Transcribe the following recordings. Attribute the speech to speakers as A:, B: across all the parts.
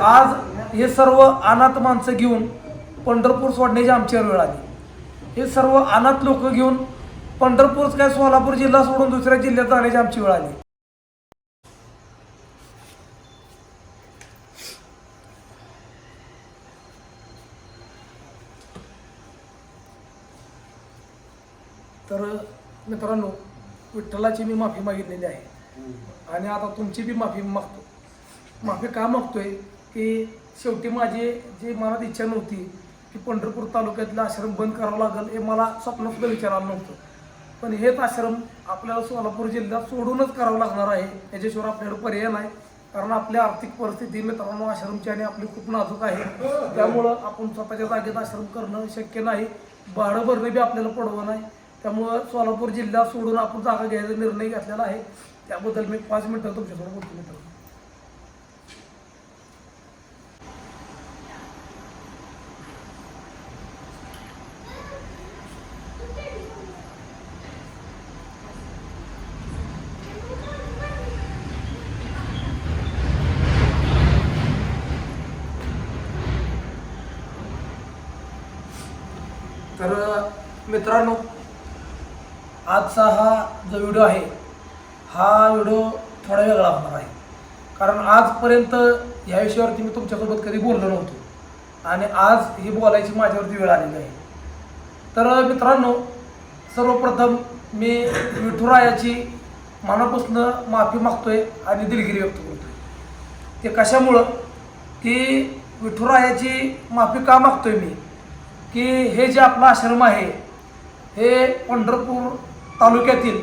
A: आज हे सर्व अनाथ माणसं घेऊन पंढरपूर सोडण्याची आमच्यावर वेळ आली. हे सर्व अनाथ लोक घेऊन पंढरपूर काय सोलापूर जिल्हा सोडून दुसऱ्या जिल्ह्यात जाण्याची आमची वेळ आली. तर मित्रांनो विठ्ठलाची मी माफी मागितलेली आहे. आणि आता तुमची बी माफी मागतो. माफी का मागतोय? की शेवटी माझी जी मनात इच्छा नव्हती की पंढरपूर तालुक्यातला आश्रम बंद करावा लागेल हे मला स्वप्नसुद्धा विचारायला नव्हतं. पण हेच आश्रम आपल्याला सोलापूर जिल्ह्यात सोडूनच करावं लागणार आहे याच्याशिवाय आपल्याकडे पर्याय नाही. कारण आपल्या आर्थिक परिस्थिती मित्रांनो आश्रमची आणि आपली खूप नाजूक आहे. त्यामुळं आपण स्वतःच्या जागेत आश्रम करणं शक्य नाही. भाडं भरणं बी आपल्याला पडवं नाही त्यामुळं सोलापूर जिल्हा सोडून आपण जागा घ्यायचा निर्णय घेतलेला आहे. त्याबद्दल मी पाच मिनटं तुमच्यासोबत बोलतो मित्रांनो तर मित्रांनो आजचा हा जो व्हिडिओ आहे हा व्हिडिओ थोडा वेगळा होणार आहे. कारण आजपर्यंत ह्या विषयावरती मी तुमच्यासोबत कधी बोललो नव्हतो. आणि आज ही बोलायची माझ्यावरती वेळ आलेली आहे. तर मित्रांनो सर्वप्रथम मी विठुरायाची मनापासून माफी मागतोय आणि दिलगिरी व्यक्त करतोय. ते कशामुळं? की विठुरायाची माफी का मागतोय मी? की हे जे आपलं आश्रम आहे हे पंढरपूर तालुक्यातील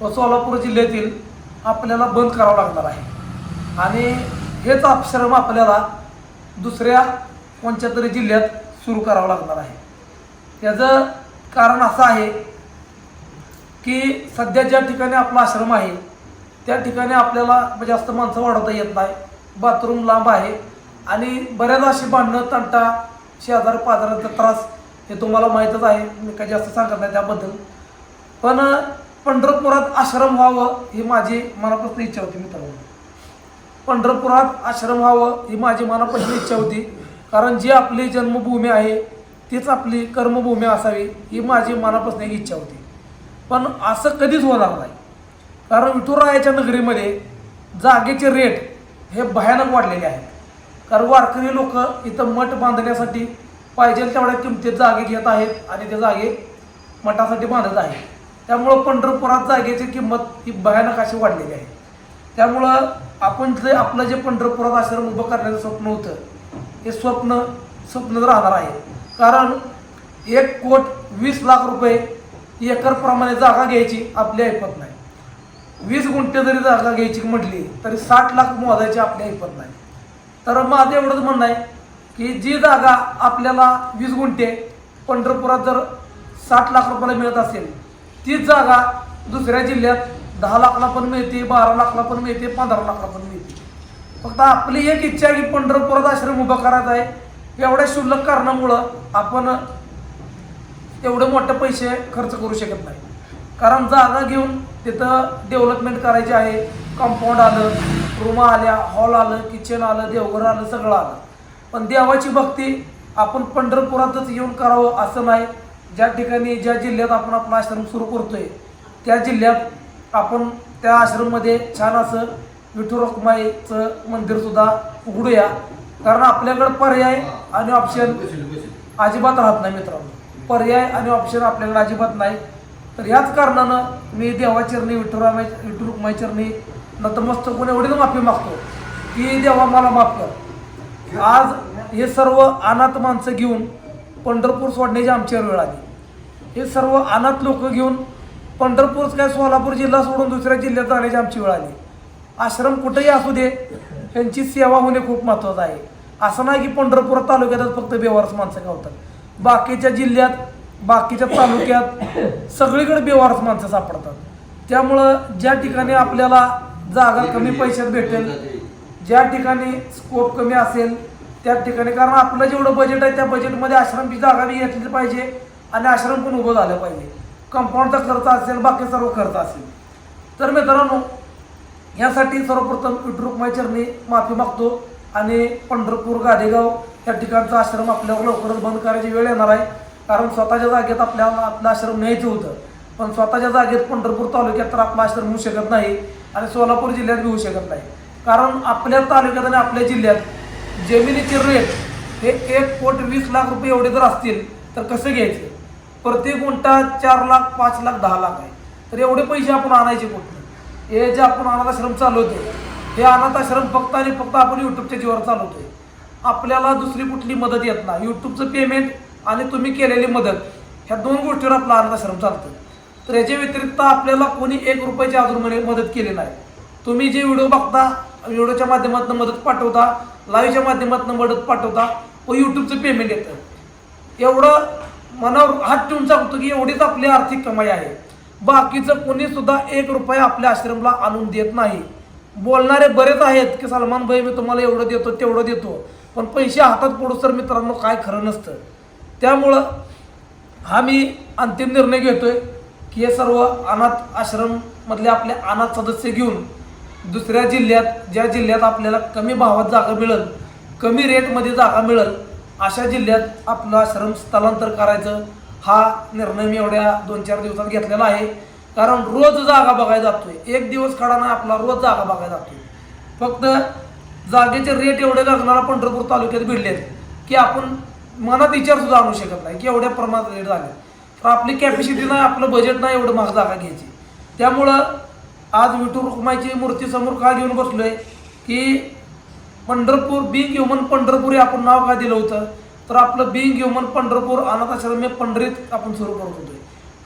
A: व सोलापूर जिल्ह्यातील आपल्याला बंद करावं लागणार आहे. आणि हेच आश्रम आपल्याला दुसऱ्या कोणत्या तरी जिल्ह्यात सुरू करावं लागणार आहे. याचं कारण असं आहे की सध्या ज्या ठिकाणी आपला आश्रम आहे त्या ठिकाणी आपल्याला जास्त माणसं वाढवता येत नाही. बाथरूम लांब आहे आणि बऱ्याच अशी भांडणं तंटा शेजार पाजारांचा त्रास हे तुम्हाला माहीतच आहे. मी काही जास्त सांगत नाही त्याबद्दल. पण पंढरपुरात आश्रम व्हावं ही माझी मनापासून इच्छा होती मित्रांनो. पंढरपुरात आश्रम व्हावं ही माझी मनापासून इच्छा होती. कारण जी आपली जन्मभूमी आहे तीच आपली कर्मभूमी असावी ही माझी मनापासून एक इच्छा होती. पण असं कधीच होणार नाही. कारण विठुरायाच्या नगरीमध्ये जागेचे रेट हे भयानक वाढलेले आहेत. कारण वारकरी लोक इथं मठ बांधण्यासाठी पाहिजे तेवढ्या किमतीत जागे घेत आहेत आणि ते जागे मठासाठी बांधत आहे त्यामुळं पंढरपुरात जागेची किंमत ही भयानक अशी वाढलेली आहे. त्यामुळं आपण जे आपलं जे पंढरपुरात आश्रम उभं करण्याचं स्वप्न होतं हे स्वप्न स्वप्न राहणार आहे. कारण एक कोट वीस लाख रुपये एकरप्रमाणे जागा घ्यायची आपली ऐपत नाही. वीस गुंठे जरी जागा घ्यायची म्हटली तरी साठ लाख मोजायची आपली ऐपत नाही. तर माझं एवढंच म्हणणं आहे की जी जागा आपल्याला वीस गुंठे पंढरपुरात जर साठ लाख रुपयाला मिळत असेल तीच जागा दुसऱ्या जिल्ह्यात दहा लाखला पण मिळते बारा लाखला पण मिळते पंधरा लाखला पण मिळते. फक्त आपली एक इच्छा आहे की पंढरपुरात आश्रम उभा करायचा आहे. एवढ्या क्षुल्लक कारणामुळं आपण एवढे मोठे पैसे खर्च करू शकत नाही. कारण जागा घेऊन तिथं डेव्हलपमेंट करायची आहे. कंपाऊंड आलं रूम आल्या हॉल आलं किचन आलं देवघर आलं सगळं आलं. पण देवाची भक्ती आपण पंढरपुरातच येऊन करावं असं नाही. ज्या ठिकाणी ज्या जिल्ह्यात आपण आपला आश्रम सुरू करतोय त्या जिल्ह्यात आपण त्या आश्रममध्ये छान असं विठू रुक्माईचं मंदिरसुद्धा उघडूया. कारण आपल्याकडं पर्याय आणि ऑप्शन अजिबात राहत नाही मित्रांनो. पर्याय आणि ऑप्शन आपल्याकडे अजिबात नाही. तर ह्याच कारणानं मी देवाचरणी विठुरामाई विठू रुक्माई चरणी नतमस्तक होऊन एवढीच माफी मागतो की देवा मला माफ कर. आज हे सर्व अनाथ माणसं घेऊन पंढरपूर सोडण्याची आमच्यावर वेळ आली. हे सर्व अनाथ लोक घेऊन पंढरपूर काय सोलापूर जिल्हा सोडून दुसऱ्या जिल्ह्यात जाण्याची आमची वेळ आली. आश्रम कुठेही असू दे त्यांची सेवा होणे खूप महत्त्वाचं आहे. असं नाही की पंढरपूर तालुक्यातच फक्त बेवारस माणसं गावतात. बाकीच्या जिल्ह्यात बाकीच्या तालुक्यात सगळीकडे बेवारस माणसं सापडतात. त्यामुळं ज्या ठिकाणी आपल्याला जागा कमी पैशात भेटेल ज्या ठिकाणी स्कोप कमी असेल त्या ठिकाणी. कारण आपलं जेवढं बजेट आहे त्या बजेटमध्ये आश्रमची जागा बी घेतली पाहिजे आणि आश्रम पण उभं झालं पाहिजे. कंपाऊंडचा खर्च असेल बाकी सर्व खर्च असेल. तर मित्रांनो यासाठी सर्वप्रथम विठुरुक्माई चरणी माफी मागतो आणि पंढरपूर गादेगाव या ठिकाणचा आश्रम आपल्यावर लवकरच बंद करायची वेळ येणार आहे. कारण स्वतःच्या जागेत आपल्याला आपला आश्रम न्यायचं होतं. पण स्वतःच्या जागेत पंढरपूर तालुक्यात तर आपला आश्रम होऊ शकत नाही आणि सोलापूर जिल्ह्यात बी होऊ शकत नाही. कारण आपल्या तालुक्यात आणि आपल्या जिल्ह्यात जमिनीचे रेट हे एक कोट वीस लाख रुपये एवढे जर असतील तर कसं घ्यायचे? प्रत्येक गुंठा चार लाख पाच लाख दहा लाख आहे. तर एवढे पैसे आपण आणायचे कुठून? हे जे आपण अनाथाश्रम चालवतो हे अनाथ आश्रम फक्त आणि फक्त आपण यूट्यूबच्या जीवावर चालवतोय. आपल्याला दुसरी कुठली मदत येत नाही. यूट्यूबचं पेमेंट आणि तुम्ही केलेली मदत ह्या दोन गोष्टीवर आपला अनाथाश्रम चालतं तर याच्या व्यतिरिक्त आपल्याला कोणी एक रुपयाची अजून मदत केली नाही. तुम्ही जे व्हिडिओ बघता व्हिडिओच्या माध्यमातून मदत पाठवता लाईव्हच्या माध्यमातून मदत पाठवता व यूट्यूबचं पेमेंट येतं. एवढं मनावर हात ठेवून सांगतो की एवढीच आपली आर्थिक कमाई आहे. बाकीचं कोणीसुद्धा एक रुपया आपल्या आश्रमला आणून देत नाही. बोलणारे बरेच आहेत की सलमान भाई मी तुम्हाला एवढं देतो तेवढं देतो. पण पैसे हातात पडू सर मित्रांनो काय खरं नसतं. त्यामुळं हा मी अंतिम निर्णय घेतोय की हे सर्व अनाथ आश्रममधले आपले अनाथ सदस्य घेऊन दुसऱ्या जिल्ह्यात ज्या जिल्ह्यात आपल्याला कमी भावात जागा मिळेल कमी रेटमध्ये जागा मिळेल अशा जिल्ह्यात आपलं आश्रम स्थलांतर करायचं हा निर्णय मी एवढ्या दोन चार दिवसात घेतलेला आहे. कारण रोज जागा बघायला जातोय. एक दिवस खडा नाही आपला रोज जागा बघायला जातोय. फक्त जागेचे रेट एवढे लागणारा पंढरपूर तालुक्यात भिडलेत की आपण मनात विचार सुद्धा आणू शकत नाही की एवढ्या प्रमाणात रेट झाले. तर आपली कॅपॅसिटी नाही आपलं बजेट नाही एवढं महाग जागा घ्यायची. त्यामुळं आज विठू रुक्माईची मूर्ती समोर का घेऊन बसलोय की पंढरपूर बिंग ह्युमन पंढरपूर हे आपण नाव का दिलं होतं? तर आपलं बिंग ह्युमन पंढरपूर अनाथ आश्रम हे पंढरीत आपण सुरू करत होतो.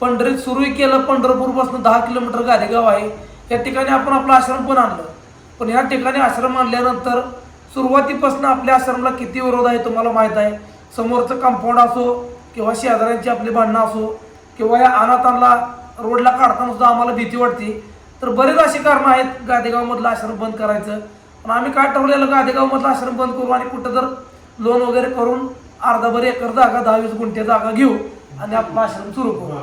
A: पंढरीत सुरू केलं पंढरपूरपासून दहा किलोमीटर गादेगाव आहे. या ठिकाणी आपण आपलं आश्रम पण आणलं. पण या ठिकाणी आश्रम आणल्यानंतर सुरुवातीपासून आपल्या आश्रमला किती विरोध आहे तुम्हाला माहीत आहे? समोरचं कंपाऊंड असो किंवा शेजाऱ्यांची आपली भांडणं असो किंवा या अनाथांना रोडला काढताना सुद्धा आम्हाला भीती वाटते. तर बरेच अशी कारणं आहेत. गादेगावमधलं आश्रम बंद करायचं. पण आम्ही काय ठरवलेलं गादेगावमधलं आश्रम बंद करू आणि कुठं तर लोन वगैरे करून अर्धाभर एकर जागा दहा वीस गुंठे जागा घेऊ आणि आपला आश्रम सुरू करू.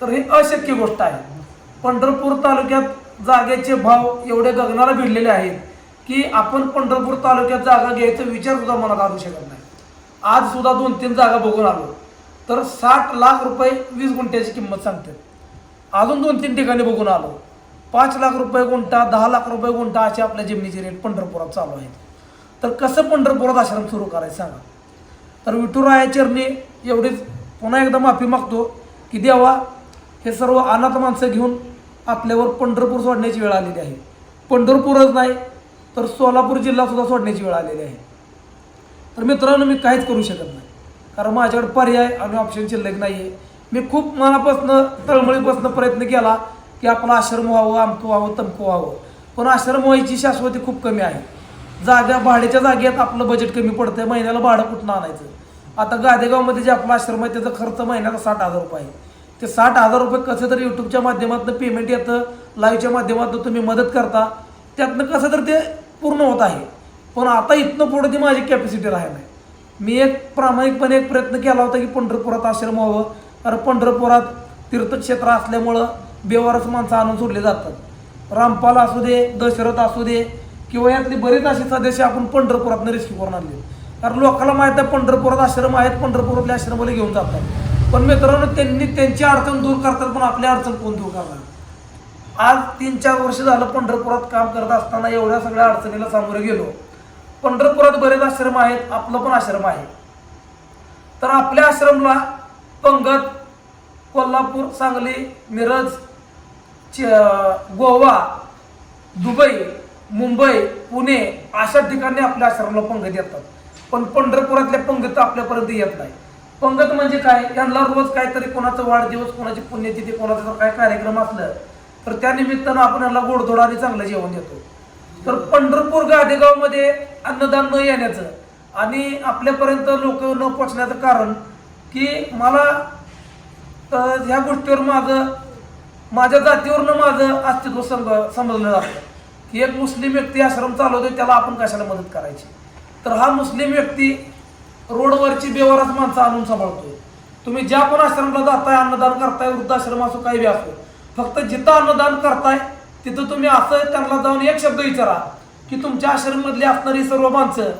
A: तर हे अशक्य गोष्ट आहे. पंढरपूर तालुक्यात जागेचे भाव एवढे गगनाला भिडलेले आहेत की आपण पंढरपूर तालुक्यात जागा घ्यायचा विचार सुद्धा मनात आणू शकत नाही. आज सुद्धा दोन तीन जागा बघून आलो. तर साठ लाख रुपये वीस गुंठ्याची किंमत सांगते अजून दोन तीन ठिकाणी बघून आलो. पाच लाख रुपये गुंठा दहा लाख रुपये गुंठा असे आपल्या जमिनीचे रेट पंढरपुरात चालू आहेत. तर कसं पंढरपुरात आश्रम सुरू करायचं सांगा? तर विठुराया चरणी एवढीच पुन्हा एकदा माफी मागतो की देवा हे सर्व अनाथ माणसं घेऊन आपल्यावर पंढरपूर सोडण्याची वेळ आलेली आहे. पंढरपूरच नाही तर सोलापूर जिल्हासुद्धा सोडण्याची वेळ आलेली आहे. तर मित्रांनो मी काहीच करू शकत नाही. कारण माझ्याकडे पर्याय आणि ऑप्शन शिल्लक नाही आहे मी खूप मनापासून तळमळीपासून प्रयत्न केला की आपला आश्रम व्हावं आमकं व्हावं तमकं व्हावं. पण आश्रम व्हायची शाश्वती खूप कमी आहे. जागा भाड्याच्या जागेत आपलं बजेट कमी पडतंय महिन्याला भाडं कुठनं आणायचं? आता गादेगावमध्ये जे आपला आश्रम आहे त्याचा खर्च महिन्याला साठ हजार रुपये आहे. ते साठ हजार रुपये कसं तरी यूट्यूबच्या माध्यमातून पेमेंट येतं लाईव्हच्या माध्यमातून तुम्ही मदत करता त्यातनं कसं तर ते पूर्ण होत आहे. पण आता इथनं पुढे ती माझी कॅपॅसिटी राहिली नाही. मी एक प्रामाणिकपणे एक प्रयत्न केला होता की पंढरपुरात आश्रम व्हावं. कारण पंढरपुरात तीर्थक्षेत्र असल्यामुळं बेवारस माणसं आणून सोडले जातात. रामपाल असू दे दशरथ असू दे किंवा यातली बरेच असे सदस्य आपण पंढरपुरातनं रेस्क्यू करून आणले. कारण लोकांना माहीत आहे पंढरपुरात आश्रम आहेत पंढरपुरातल्या आश्रमाला घेऊन जातात. पण मित्रांनो त्यांनी त्यांची अडचण दूर करतात पण आपली अडचण कोण दूर करणार? आज तीन चार वर्ष झालं पंढरपुरात काम करत असताना एवढ्या सगळ्या अडचणीला सामोरे गेलो. पंढरपुरात बरेच आश्रम आहेत आपलं पण आश्रम आहे. तर आपल्या आश्रमला पंगत कोल्हापूर सांगली मिरज गोवा दुबई मुंबई पुणे अशा ठिकाणी आपल्या आश्रमाला पंगत येतात. पण पंढरपुरातल्या पंगत आपल्यापर्यंत येत नाही. पंगत म्हणजे काय? यांना रोज काहीतरी कोणाचा वाढदिवस कोणाची पुण्यतिथी कोणाचा जर काय कार्यक्रम असलं तर त्या निमित्तानं आपण यांना गोडधोड आणि चांगलं जेवण देतो. तर पंढरपूर गादेगावमध्ये अन्नदान न येण्याचं आणि आपल्यापर्यंत लोक न पोचण्याचं कारण की मला ह्या गोष्टीवर माझं माझ्या जातीवरनं माझं अस्तित्व समज समजलं जातं. की एक मुस्लिम व्यक्ती आश्रम चालवतो त्याला आपण कशाला मदत करायची? तर हा मुस्लिम व्यक्ती रोडवरची बेवारस माणसं आणून सांभाळतोय. तुम्ही ज्या पण आश्रमला जाताय अन्नदान करताय वृद्धाश्रम असो काही बी असो फक्त जिथं अन्नदान करताय तिथं तुम्ही असं त्यांना जाऊन एक शब्द विचारा की तुमच्या आश्रममधली असणारी सर्व माणसं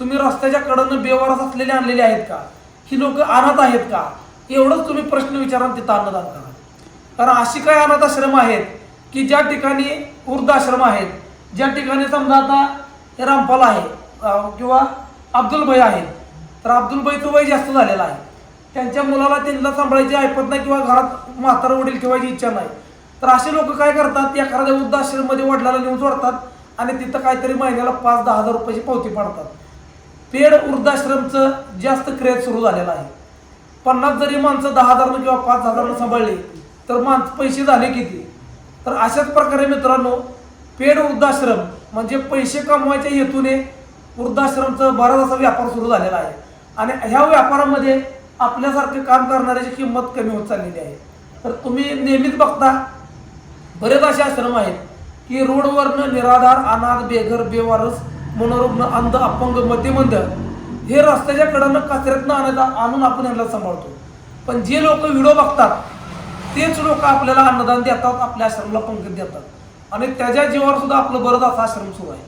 A: तुम्ही रस्त्याच्या कडनं बेवारस असलेले आणलेले आहेत का? ही लोक अनाथ आहेत का? एवढंच तुम्ही प्रश्न विचारा तिथं अन्नदान करा. कारण अशी काय अनाथ आश्रम आहेत की ज्या ठिकाणी वृद्धाश्रम आहेत ज्या ठिकाणी समजा आता हे रामपाल आहे किंवा अब्दुल भाई आहेत तर अब्दुल भाईचं वय जास्त झालेलं आहे. त्यांच्या मुलाला त्यांना सांभाळायची ऐपत नाही किंवा घरात म्हातारा वडील ठेवायची इच्छा नाही. तर असे लोक काय करतात एखाद्या वृद्धाश्रममध्ये वडिलाला नेऊन सोडतात आणि तिथं काहीतरी महिन्याला पाच दहा हजार रुपयाची पावती पाडतात. पेड वृद्धाश्रमचं जास्त क्रेज सुरू झालेलं आहे. पन्नास जरी माणसं दहा हजारनं किंवा पाच हजारनं सांभाळली तर माणसं पैसे झाले किती? तर अशाच प्रकारे मित्रांनो पेड वृद्धाश्रम म्हणजे पैसे कमवायच्या हेतूने वृद्धाश्रमचं बराच असा व्यापार सुरू झालेला आहे. आणि ह्या व्यापारामध्ये आपल्यासारखे काम करणाऱ्याची किंमत कमी होत चाललेली आहे. तर तुम्ही नेहमीच बघता बरेच असे आश्रम आहेत की रोडवरनं निराधार अनाथ बेघर बेवारस मनोरुग्ण अंध अपंग मध्यमंद हे रस्त्याच्या कडनं कचऱ्यातनं आणायचा आणून आपण यांना सांभाळतो. पण जे लोक व्हिडिओ बघतात तेच लोक आपल्याला अन्नदान देतात आपल्या आश्रमाला पंकज देतात. आणि त्याच्या जीवावर सुद्धा आपलं बरंच असा आश्रम सुरू आहे.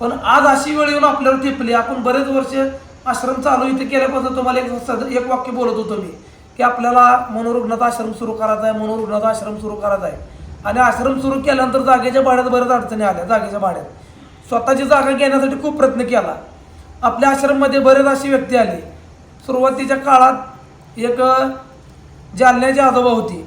A: पण आज अशी वेळ येऊन आपल्याला टिपली आपण बरेच वर्ष आश्रम चालू इथे केल्यापासून तुम्हाला एक सद एक वाक्य बोलत होतो मी की आपल्याला मनोरुग्णाचा आश्रम सुरू करायचा आहे मनोरुग्णाचा आश्रम सुरू करायचा आहे. आणि आश्रम सुरू केल्यानंतर जागेच्या भाड्यात बऱ्याच अडचणी आल्या जागेच्या भाड्यात. स्वतःची जागा घेण्यासाठी खूप प्रयत्न केला. आपल्या आश्रममध्ये बरेच अशी व्यक्ती आली. सुरुवातीच्या काळात एक जालन्याची आजोबा होती.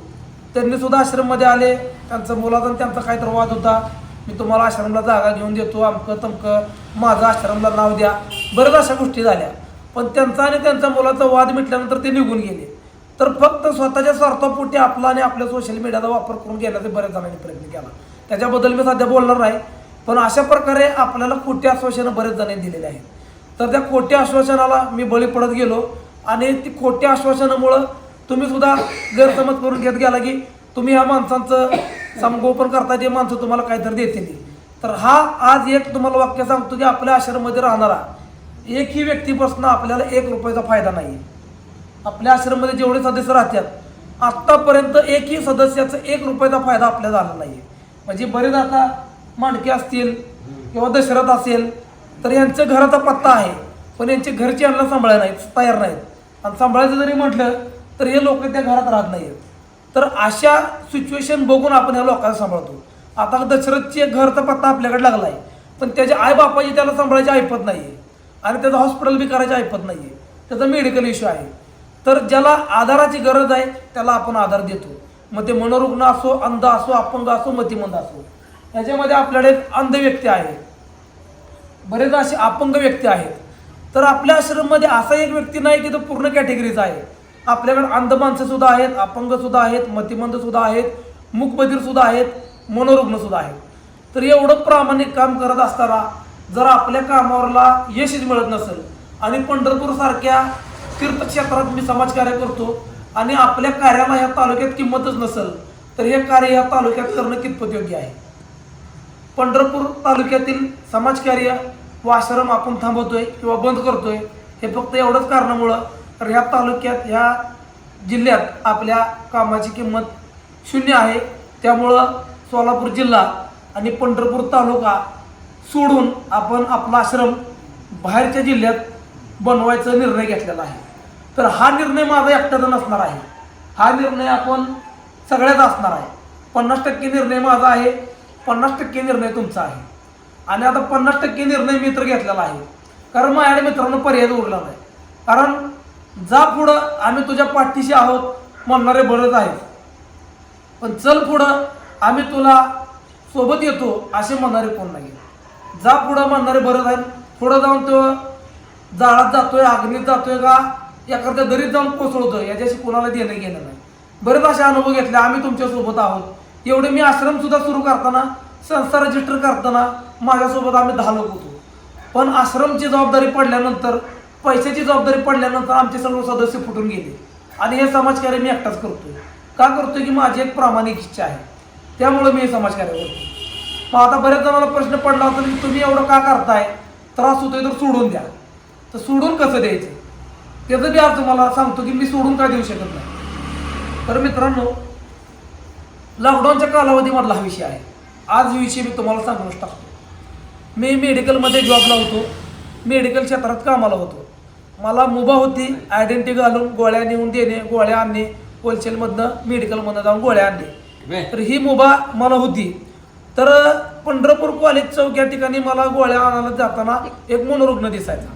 A: त्यांनी सुद्धा आश्रममध्ये आले. त्यांचं मुलाचा त्यांचा काहीतरी वाद होता. मी तुम्हाला आश्रमला जागा घेऊन देतो. अमकं तमकं माझं आश्रमला नाव द्या. बऱ्याच अशा गोष्टी झाल्या. पण त्यांचा आणि त्यांच्या मुलाचा वाद मिटल्यानंतर ते निघून गेले. तर फक्त स्वतःच्या स्वार्थापोटी आपला आणि आपल्या सोशल मीडियाचा वापर करून घेण्याचा बऱ्याच जणांनी प्रयत्न केला. त्याच्याबद्दल मी सध्या बोलणार नाही. पण अशा प्रकारे आपल्याला खोटी आश्वासनं बरेच जणांनी दिलेली आहेत. तर त्या खोट्या आश्वासनाला मी बळी पडत गेलो. आणि ती खोट्या आश्वासनामुळं तुम्ही सुद्धा गैरसमज करून घेत गेला की तुम्ही ह्या माणसांचं संगोपन करता ते माणसं तुम्हाला काहीतरी देतील. तर हा आज एक तुम्हाला वाक्य सांगतो की आपल्या आश्रममध्ये राहणारा एकही व्यक्तीपासून आपल्याला एक रुपयाचा फायदा नाही आपल्या आश्रममध्ये जेवढे सदस्य राहतात आत्तापर्यंत एकही सदस्याचा एक रुपयाचा फायदा आपल्याला झाला नाही म्हणजे बरेच आता मांडके असतील किंवा दशरथ असेल तर यांच्या घराचा पत्ता आहे पण यांचे घरचे यांना सांभाळायला नाहीत तयार नाहीत. आणि सांभाळायचं जरी म्हटलं तर हे लोक त्या घरात राहत नाही आहेत तर अशा सिच्युएशन बघून आपण ह्या लोकांना सांभाळतो. आता दशरथची घरचा पत्ता आपल्याकडे लागला आहे पण त्याच्या आईबापाची त्याला सांभाळायची ऐपत नाही आहे आणि त्याचं हॉस्पिटल बी करायची ऐपत नाही आहे त्याचा मेडिकल इश्यू आहे. तर ज्याला आधाराची गरज आहे त्याला आपण आधार देतो. मग ते मनोरुग्ण असो अंध असो अपंग असो मतिमंद असो याच्यामध्ये आपल्याकडे एक अंध व्यक्ती आहे. बरेच असे अपंग व्यक्ती आहेत. तर आपल्या आश्रममध्ये असा एक व्यक्ती नाही की तो पूर्ण कॅटेगरीचा आहे. आपल्याकडे अंध माणसं सुद्धा आहेत अपंग सुद्धा आहेत मतिमंद सुद्धा आहेत मूकबधीर सुद्धा आहेत मनोरुग्ण सुद्धा आहेत. तर एवढं प्रामाणिक काम करत असताना जर आपल्या कामावरला यशच मिळत नसेल आणि पंढरपूर सारख्या तीर्थक्षेत्रात मी समाजकार्य करतो आणि आपल्या कार्याला या तालुक्यात किंमतच नसेल तर हे कार्य ह्या तालुक्यात करणं कितपत योग्य आहे? पंढरपूर तालुक्यातील समाजकार्य व आश्रम आपण थांबवतोय किंवा बंद करतोय हे फक्त एवढंच कारणामुळं तर ह्या तालुक्यात ह्या जिल्ह्यात आपल्या कामाची किंमत शून्य आहे. त्यामुळं सोलापूर जिल्हा आणि पंढरपूर तालुका सोडून आपण आपला आश्रम बाहेरच्या जिल्ह्यात बनवायचा निर्णय घेतलेला आहे. तर हा निर्णय माझा एकट्याचा नसणार आहे. हा निर्णय आपण सगळ्याचा असणार आहे. पन्नास टक्के निर्णय माझा आहे. पन्नास टक्के निर्णय तुमचा आहे. आणि आता पन्नास टक्के निर्णय मी तर घेतलेला आहे. कारण माझ्या मित्रांनो पर्याय उरला नाही. कारण जा पुढं आम्ही तुझ्या पाठीशी आहोत म्हणणारे बरंच आहेत. पण चल पुढं आम्ही तुला सोबत येतो असे म्हणणारे कोण नाही जा पुढं म्हणणारे बरंच आहेत. पुढं जाऊन तो जाळात जातोय अग्नीत जातोय का? एखाद्या दरीत जाऊन कोसळतोय याच्याशी कोणाला देणं घेणं नाही. बरेच असे अनुभव घेतले आम्ही तुमच्यासोबत आहोत. एवढे मी आश्रम सुद्धा सुरू करताना संस्था रजिस्टर करताना माझ्यासोबत आम्ही दहा लोक होतो. पण आश्रमची जबाबदारी पडल्यानंतर पैशाची जबाबदारी पडल्यानंतर आमचे सर्व सदस्य फुटून गेले. आणि हे समाजकार्य मी एकटाच करतोय. का करतोय की माझी एक प्रामाणिक इच्छा आहे. त्यामुळे मी हे समाजकार्य करतो मग आता बऱ्याच जणांना प्रश्न पडला होता की तुम्ही एवढं का करताय? त्रास होतोय तर सोडून द्या. तर सोडून कसं द्यायचं? त्याचं बी आज तुम्हाला सांगतो की मी सोडून काय देऊ शकत नाही? तर मित्रांनो लॉकडाऊनच्या कालावधीमधला हा विषय आहे. आज विषय मी तुम्हाला सांगूनच टाकतो. मी मेडिकलमध्ये जॉबला होतो मेडिकल क्षेत्रात कामाला होतो. मला मुभा होती आयडेंटिटी घालून गोळ्या नेऊन देणे गोळ्या आणणे होलसेलमधनं मेडिकलमधनं जाऊन गोळ्या आणणे. तर ही मुभा मला होती. तर पंढरपूर कॉलेज चौक या ठिकाणी मला गोळ्या आणायला जाताना एक मनोरुग्ण दिसायचा.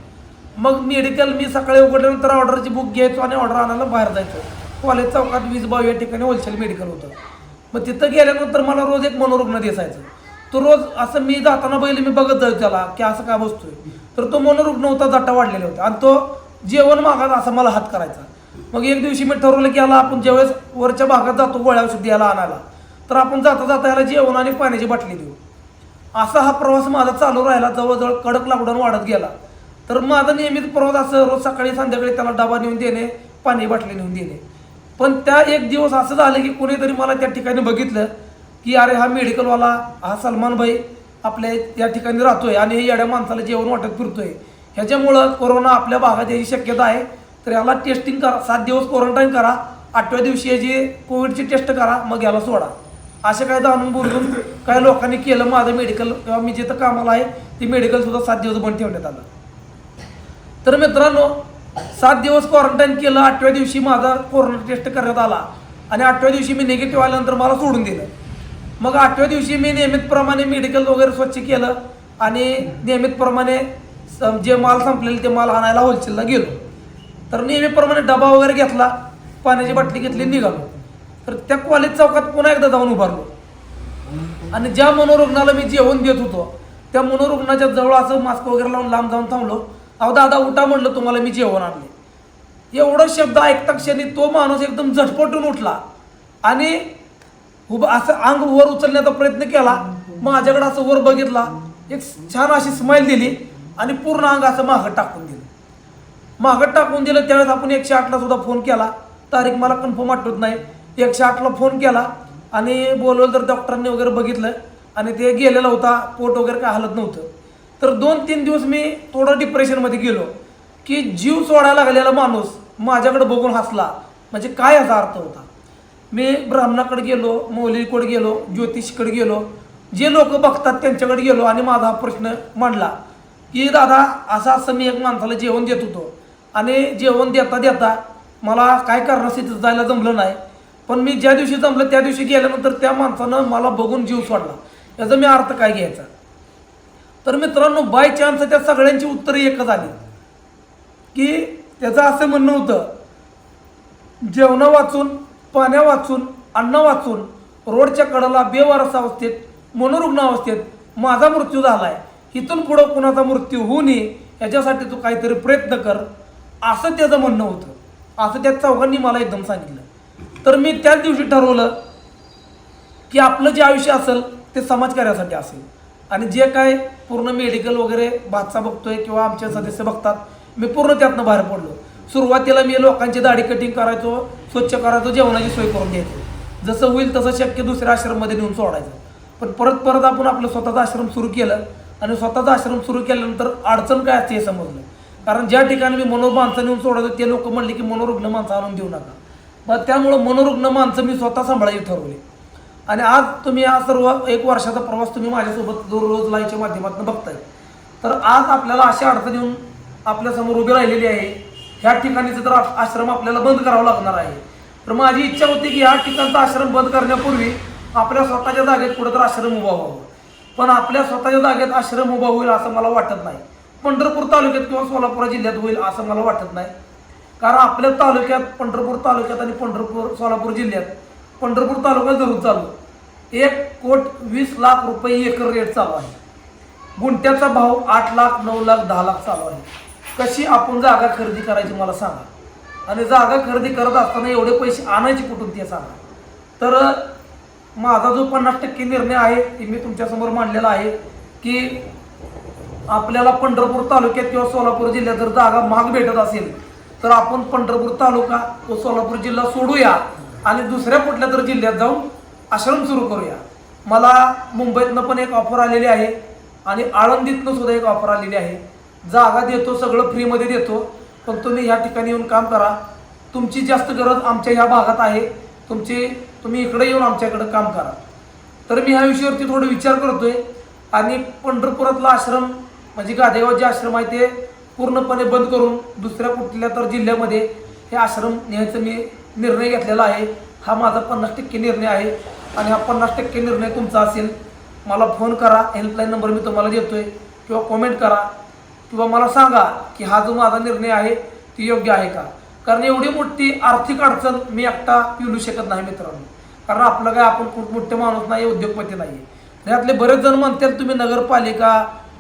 A: मग मेडिकल मी सकाळी उघडल्यानंतर ऑर्डरची बुक घ्यायचो आणि ऑर्डर आणायला बाहेर जायचो. कॉलेज चौकात वीज बाव या ठिकाणी होलसेल मेडिकल होतं. मग तिथं गेल्यानंतर मला रोज एक मनोरुग्ण दिसायचं. तो रोज असं मी जाताना बैल मी बघत जायचो त्याला की असं काय बसतोय? तर तो मनोरुग्ण होता जटा वाढलेला होता. आणि तो जेवण मागात असा मला हात करायचा. मग एक दिवशी मी ठरवलं की याला आपण ज्यावेळेस वरच्या भागात जातो गोळ्या औषध याला आणायला तर आपण जाता जाता याला जेवण आणि पाण्याची बाटली देऊ. असा हा प्रवास माझा चालू राहिला. जवळजवळ कडक लॉकडाऊन वाढत गेला. तर माझा नियमित प्रवास असं रोज सकाळी संध्याकाळी त्याला डबा नेऊन देणे पाणी बाटली नेऊन देणे. पण त्या एक दिवस असं झालं की कोणीतरी मला त्या ठिकाणी बघितलं की अरे हा मेडिकलवाला हा सलमान भाई आपल्या या ठिकाणी राहतोय आणि हे येड्या माणसाला जेवण वाटत फिरतोय. ह्याच्यामुळं कोरोना आपल्या भागात याची शक्यता आहे. तर याला टेस्टिंग करा. सात दिवस क्वारंटाईन करा. आठव्या दिवशी याची कोविडची टेस्ट करा. मग याला सोडा. असे काय जाणून बोलून काही लोकांनी केलं माझं मेडिकल किंवा मी जिथं कामाला आहे ती मेडिकल सुद्धा सात दिवस बंद ठेवण्यात आलं. तर मित्रांनो सात दिवस क्वारंटाईन केलं. आठव्या दिवशी माझा कोरोना टेस्ट करण्यात आला. आणि आठव्या दिवशी मी निगेटिव्ह आल्यानंतर मला सोडून दिलं. मग आठव्या दिवशी मी नियमितप्रमाणे मेडिकल वगैरे स्वच्छ केलं आणि नियमितप्रमाणे स- जे माल संपलेले ते माल आणायला होलसेलला गेलो. तर नेहमीप्रमाणे डबा वगैरे घेतला पाण्याची बाटली घेतली निघालो. तर त्या कॉलेज चौकात पुन्हा एकदा जाऊन उभारलो. आणि ज्या मनोरुग्णाला मी जेवण देत होतो त्या मनोरुग्णाच्या जवळ असं मास्क वगैरे लावून लांब जाऊन थांबलो. अहो दादा उठा म्हणलं तुम्हाला मी जेवण आणले. एवढं शब्द ऐकता क्षणी तो माणूस एकदम झटपटून उठला. आणि उभं असं अंग वर उचलण्याचा प्रयत्न केला. माझ्याकडे असं वर बघितला. एक छान अशी स्माईल दिली आणि पूर्ण अंग असं मागं टाकून दिलं. मागं टाकून दिलं त्यावेळेस आपण एकशे आठला सुद्धा फोन केला. तारीख मला कन्फर्म आठवत नाही. एकशे आठला फोन केला आणि बोलवलं तर डॉक्टरांनी वगैरे बघितलं आणि ते गेलेला होता. पोट वगैरे काय हालत नव्हतं. तर दोन तीन दिवस मी थोडं डिप्रेशनमध्ये गेलो की जीव सोडायला लागलेला माणूस माझ्याकडे बघून हसला. म्हणजे काय याचा अर्थ होता? मी ब्राह्मणाकडे गेलो मौलीकडे गेलो ज्योतिषकडे गेलो. जे लोक बघतात त्यांच्याकडे गेलो आणि माझा हा प्रश्न मांडला की दादा असं असं मी एक माणसाला जेवण देत होतो आणि जेवण देता देता मला काय तिथं जायला जमलं नाही. पण मी ज्या दिवशी जमलं त्या दिवशी गेल्यानंतर त्या माणसानं मला बघून जीव सोडला. याचा मी अर्थ काय घ्यायचा? तर मित्रांनो बाय चान्स त्या सगळ्यांची उत्तरं एकच आली. की त्याचं असं म्हणणं होतं जेवणं वाचून पाण्या वाचून अन्न वाचून रोडच्या कडाला बेवारस अवस्थेत मनोरुग्ण अवस्थेत माझा मृत्यू झाला आहे इथून पुढं कुणाचा मृत्यू होऊ नये याच्यासाठी तू काहीतरी प्रयत्न कर. असं त्याचं म्हणणं होतं. असं त्या चौघांनी मला एकदम सांगितलं. तर मी त्याच दिवशी ठरवलं की आपलं जे आयुष्य असेल ते समाजकार्यासाठी असेल. आणि जे काय पूर्ण मेडिकल वगैरे बादशा बघतोय किंवा आमचे सदस्य बघतात मी पूर्ण त्यातनं बाहेर पडलो. सुरुवातीला मी लोकांची दाढी कटिंग करायचो स्वच्छ करायचो जेवणाची सोय करून द्यायचो. जसं होईल तसं शक्य दुसऱ्या आश्रममध्ये नेऊन सोडायचं. पण परत परत आपण आपलं स्वतःचा आश्रम सुरू केलं आणि स्वतःचा आश्रम सुरू केल्यानंतर अडचण काय असते हे समजलं. कारण ज्या ठिकाणी मी मनोमाणसं नेऊन सोडायचो ते लोक म्हणले की मनोरुग्ण माणसं आणून देऊ नका. मग त्यामुळं मनोरुग्ण माणसं मी स्वतः सांभाळायची ठरवली. आणि आज तुम्ही हा सर्व एक वर्षाचा प्रवास तुम्ही माझ्यासोबत दररोज लाईव्हच्या माध्यमातून बघताय. तर आज आपल्याला अशा अडचण येऊन आपल्यासमोर उभी राहिलेली आहे ह्या ठिकाणीचं तर आ- आश्रम आपल्याला बंद करावा लागणार आहे तर माझी इच्छा होती की ह्या ठिकाणचा आश्रम बंद करण्यापूर्वी आपल्या स्वतःच्या जागेत कुठंतर आश्रम उभा व्हावं. पण आपल्या स्वतःच्या जागेत आश्रम उभा होईल असं मला वाटत नाही. पंढरपूर तालुक्यात किंवा सोलापूर जिल्ह्यात होईल असं मला वाटत नाही. कारण आपल्या तालुक्यात पंढरपूर तालुक्यात आणि पंढरपूर सोलापूर जिल्ह्यात पंढरपूर तालुका जरूर चालू. एक कोट वीस लाख रुपये एकर रेट चालू आहे. गुंट्याचा भाव आठ लाख नऊ लाख दहा लाख चालू आहे. कशी आपण जागा खरेदी करायची मला सांगा. आणि जागा खरेदी करत असताना एवढे पैसे आणायचे कुठून ते सांगा. तर माझा जो पन्नास टक्के निर्णय आहे ते मी तुमच्यासमोर मांडलेला आहे की आपल्याला पंढरपूर तालुक्यात किंवा सोलापूर जिल्ह्यात जर जागा महाग भेटत असेल तर आपण पंढरपूर तालुका व सोलापूर जिल्हा सोडूया आणि दुसऱ्या कुठल्या तर जिल्ह्यात जाऊन आश्रम सुरू करूया. मला मुंबईतनं पण एक ऑफर आलेली आहे आणि आळंदीतनं सुद्धा एक ऑफर आलेली आहे. जागा देतो सगळं फ्रीमध्ये देतो. पण तुम्ही ह्या ठिकाणी येऊन काम करा. तुमची जास्त गरज आमच्या ह्या भागात आहे. तुमची तुम्ही इकडे येऊन आमच्याकडं काम करा. तर मी ह्या विषयावरती थोडं विचार करतोय. आणि पंढरपुरातला आश्रम म्हणजे गादेगाव जे आश्रम आहे ते पूर्णपणे बंद करून दुसऱ्या कुठल्या तर जिल्ह्यामध्ये हे आश्रम न्यायचा मी निर्णय घेतलेला आहे. हा माझा पन्नास टक्के निर्णय आहे. आणि हा पन्नास टक्के निर्णय तुमचा असेल मला फोन करा. हेल्पलाईन नंबर मी तुम्हाला देतोय. किंवा कॉमेंट करा. किंवा मला सांगा की हा जो माझा निर्णय आहे ती योग्य आहे का? कारण एवढी मोठी आर्थिक अडचण मी एकटा पिलू शकत नाही मित्रांनो. कारण आपलं काय आपण खूप मोठे माणूस नाही उद्योगपती नाही त्यातले बरेच जण म्हणतात तुम्ही नगरपालिका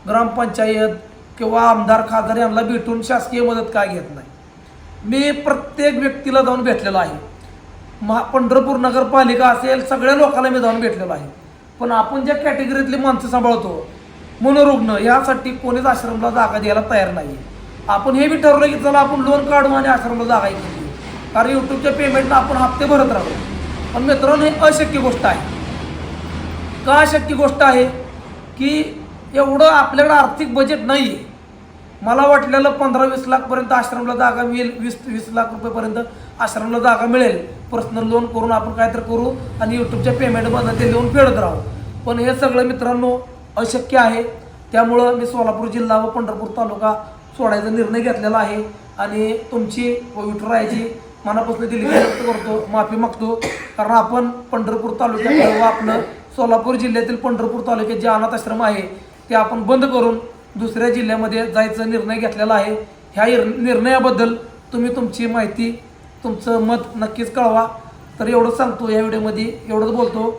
A: ग्रामपंचायत किंवा आमदार खासदार यांना भेटून शासकीय मदत काय घेत नाही? मी प्रत्येक व्यक्तीला जाऊन भेटलेलो आहे. महा पंढरपूर नगरपालिका असेल सगळ्या लोकांना मी जाऊन भेटलेलो आहे. पण आपण ज्या कॅटेगरीतली माणसं सांभाळतो मनोरुग्ण यासाठी कोणीच आश्रमला जागा द्यायला तयार नाही आपण हे बी ठरवलं की चला आपण लोन काढू आणि आश्रमला जागा घेऊ कारण युट्यूबच्या पेमेंटनं आपण हप्ते भरत राहू पण मित्रांनो हे अशक्य गोष्ट आहे. का अशक्य गोष्ट आहे? की एवढं आपल्याकडे आर्थिक बजेट नाही आहे मला वाटलेलं पंधरा वीस लाखपर्यंत आश्रमला जागा मिळेल वीस वीस लाख रुपयेपर्यंत आश्रमला जागा मिळेल. पर्सनल लोन करून आपण काहीतरी करू आणि यूट्यूबच्या पेमेंटमधनं ते लोन फेडत राहू. पण हे सगळं मित्रांनो अशक्य आहे. त्यामुळं मी सोलापूर जिल्हा व पंढरपूर तालुका सोडायचा निर्णय घेतलेला आहे. आणि तुमची व विठुरायाची मनापासून दिली व्यक्त करतो माफी मागतो. कारण आपण पंढरपूर तालुक्यात व आपलं सोलापूर जिल्ह्यातील पंढरपूर तालुक्यात जे अनाथ आश्रम आहे ते आपण बंद करून दुसऱ्या जिल्ह्यामध्ये जायचा निर्णय घेतलेला आहे. ह्या निर्णयाबद्दल तुम्ही तुमची माहिती तुमचं मत नक्कीच कळवा. तर एवढंच सांगतो या व्हिडिओमध्ये. एवढंच बोलतो.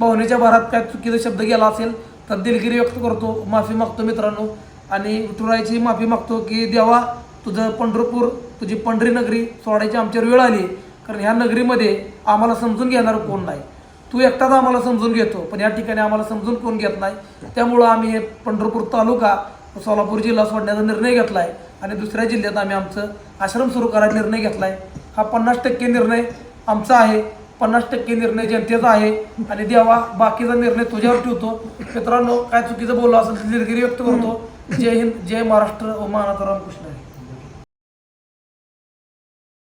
A: भावनेच्या भरात काय चुकीचा शब्द गेला असेल तर दिलगिरी व्यक्त करतो. माफी मागतो मित्रांनो. आणि विठुरायाची माफी मागतो की देवा तुझं पंढरपूर तुझी पंढरी नगरी सोडायची आमच्यावर वेळ आली. कारण ह्या नगरीमध्ये आम्हाला समजून घेणारं कोण नाही. तू एकटाच आम्हाला समजून घेतो पण या ठिकाणी आम्हाला समजून कोण घेत नाही. त्यामुळं आम्ही हे पंढरपूर तालुका सोलापूर जिल्हा सोडण्याचा निर्णय घेतला आहे आणि दुसऱ्या जिल्ह्यात आम्ही आमचं आश्रम सुरू करायचा निर्णय घेतला आहे हा पन्नास टक्के निर्णय आमचा आहे. पन्नास टक्के निर्णय जनतेचा आहे. आणि देवा बाकीचा निर्णय तुझ्यावर ठेवतो. मित्रांनो काय चुकीचं बोललो असेल तर दिलगिरी व्यक्त करतो. जय हिंद जय महाराष्ट्र व महानाथ रामकृष्ण. आहे